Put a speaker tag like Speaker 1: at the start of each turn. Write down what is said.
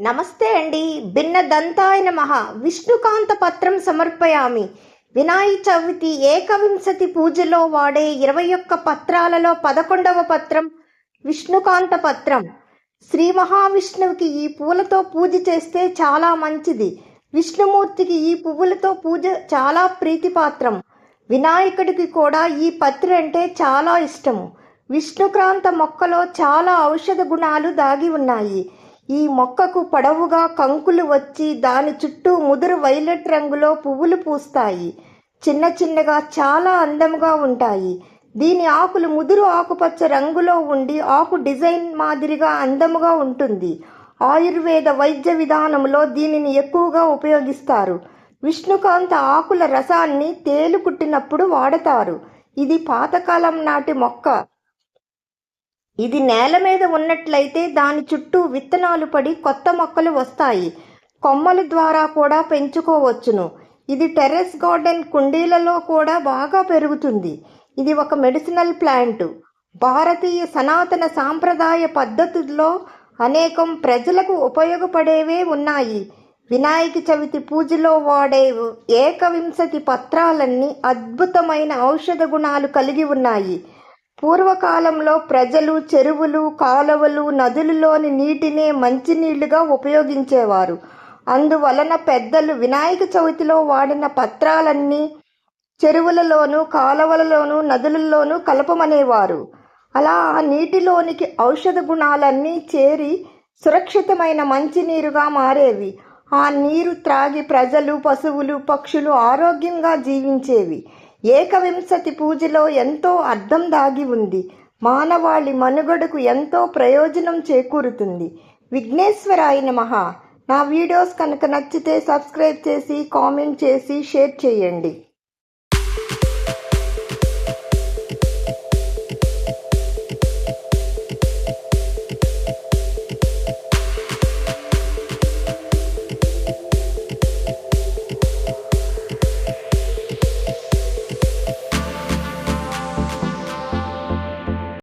Speaker 1: నమస్తే అండి. భిన్న దంతాయ విష్ణుకాంత పత్రం సమర్పయామి. వినాయక చవితి ఏకవింశతి పూజలో వాడే ఇరవై ఒక్క పత్రాలలో పదకొండవ పత్రం విష్ణుకాంత పత్రం. శ్రీ మహావిష్ణువుకి ఈ పూలతో పూజ చేస్తే చాలా మంచిది. విష్ణుమూర్తికి ఈ పువ్వులతో పూజ చాలా ప్రీతిపాత్రం. వినాయకుడికి కూడా ఈ పత్రి అంటే చాలా ఇష్టము. విష్ణుక్రాంత మొక్కలో చాలా ఔషధ గుణాలు దాగి ఉన్నాయి. ఈ మొక్కకు పొడవుగా కంకులు వచ్చి దాని చుట్టూ ముదురు వైలెట్ రంగులో పువ్వులు పూస్తాయి. చిన్న చిన్నగా చాలా అందముగా ఉంటాయి. దీని ఆకులు ముదురు ఆకుపచ్చ రంగులో ఉండి ఆకు డిజైన్ మాదిరిగా అందముగా ఉంటుంది. ఆయుర్వేద వైద్య విధానంలో దీనిని ఎక్కువగా ఉపయోగిస్తారు. విష్ణుకాంత ఆకుల రసాన్ని తేలు కుట్టినప్పుడు వాడతారు. ఇది పాతకాలం నాటి మొక్క. ఇది నేల మీద ఉన్నట్లయితే దాని చుట్టూ విత్తనాలు పడి కొత్త మొక్కలు వస్తాయి. కొమ్మల ద్వారా కూడా పెంచుకోవచ్చును. ఇది టెర్రస్ గార్డెన్ కుండీలలో కూడా బాగా పెరుగుతుంది. ఇది ఒక మెడిసినల్ ప్లాంట్. భారతీయ సనాతన సాంప్రదాయ పద్ధతుల్లో అనేకం ప్రజలకు ఉపయోగపడేవే ఉన్నాయి. వినాయక చవితి పూజలో వాడే ఏకవింశతి పత్రాలన్నీ అద్భుతమైన ఔషధ గుణాలు కలిగి ఉన్నాయి. పూర్వకాలంలో ప్రజలు చెరువులు కాలువలు నదులలోని నీటినే మంచినీళ్ళుగా ఉపయోగించేవారు. అందువలన పెద్దలు వినాయక చవితిలో వాడిన పత్రాలన్నీ చెరువులలోనూ కాలువలలోనూ నదులలోనూ కలపమనేవారు. అలా ఆ నీటిలోనికి ఔషధ గుణాలన్నీ చేరి సురక్షితమైన మంచినీరుగా మారేవి. ఆ నీరు త్రాగి ప్రజలు పశువులు పక్షులు ఆరోగ్యంగా జీవించేవి. ఏకవింశతి పూజలో ఎంతో అర్థం దాగి ఉంది. మానవాళి మనుగడకు ఎంతో ప్రయోజనం చేకూరుతుంది. విఘ్నేశ్వరాయన మహా నా వీడియోస్ కనుక నచ్చితే సబ్స్క్రైబ్ చేసి కామెంట్ చేసి షేర్ చేయండి.